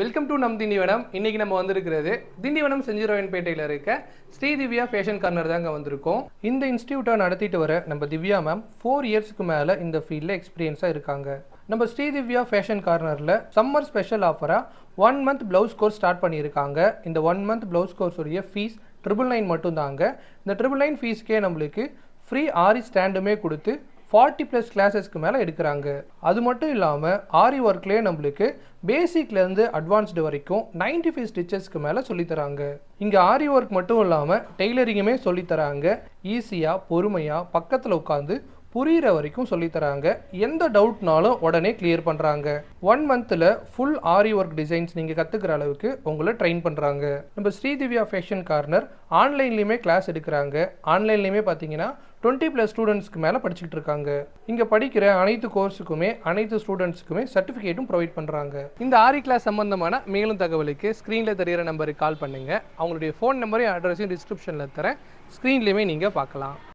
Welcome to நம் திண்டிவனம் இன்னைக்கு நம்ம வந்திருக்கிறது திண்டிவனம் செஞ்சிரோயன்பேட்டையில் இருக்க ஸ்ரீ திவ்யா ஃபேஷன் கார்னர் தாங்க வந்திருக்கோம். இந்த இன்ஸ்டியூட்டை நடத்திட்டு வர நம்ம திவ்யா மேம் ஃபோர் இயர்ஸ்க்கு மேலே இந்த ஃபீல்டில் எக்ஸ்பீரியன்ஸாக இருக்காங்க. நம்ம ஸ்ரீ திவ்யா ஃபேஷன் கார்னரில் summer special ஆஃபராக one month blouse course start பண்ணியிருக்காங்க. இந்த ஒன் மந்த் ப்ளவுஸ் கோர்ஸ் உடைய ஃபீஸ் ட்ரிபிள் நைன் மட்டும்தாங்க. இந்த ட்ரிபிள் நைன் ஃபீஸ்க்கே நம்மளுக்கு ஃப்ரீ ஆரி ஸ்டாண்டுமே கொடுத்து ஃபார்ட்டி ப்ளஸ் கிளாஸஸ்க்கு மேலே எடுக்கிறாங்க. அது மட்டும் இல்லாமல் ஆரி ஒர்க்லேயே நம்மளுக்கு பேசிக்லேருந்து அட்வான்ஸ்டு வரைக்கும் 95 ஃபைவ் ஸ்டிச்சஸ்க்கு மேலே சொல்லித்தராங்க இங்கே ஆரி ஒர்க் மட்டும் இல்லாமல் டெய்லரிங்குமே சொல்லித்தராங்க ஈஸியாக பொறுமையாக பக்கத்தில் உட்காந்து புரியிற வரைக்கும் சொல்லித்தராங்க. எந்த டவுட்னாலும் உடனே கிளியர் பண்ணுறாங்க ஒன் மந்தில் ஃபுல் ஆரி ஒர்க் டிசைன்ஸ் நீங்கள் கற்றுக்கிற அளவுக்கு உங்களை ட்ரெயின் பண்ணுறாங்க நம்ம ஸ்ரீதிவ்யா ஃபேஷன் கார்னர் ஆன்லைன்லேயுமே கிளாஸ் எடுக்கிறாங்க. ஆன்லைன்லேயுமே பார்த்தீங்கன்னா டுவெண்ட்டி ப்ளஸ் ஸ்டூடெண்ட்ஸ்க்கு மேலே படிச்சுக்கிட்டு இருக்காங்க. இங்கே படிக்கிற அனைத்து கோர்ஸுக்குமே அனைத்து ஸ்டூடெண்ட்ஸுக்குமே சர்டிஃபிகேட்டும் ப்ரொவைட் பண்ணுறாங்க இந்த ஆரி கிளாஸ் சம்மந்தமான மேலும் தகவலுக்கு ஸ்க்ரீனில் தெரிகிற நம்பருக்கு கால் பண்ணுங்கள் அவங்களுடைய ஃபோன் நம்பரையும் அட்ரஸையும் டிஸ்கிரிப்ஷனில் தரேன். ஸ்க்ரீன்லேயுமே நீங்கள் பார்க்கலாம்.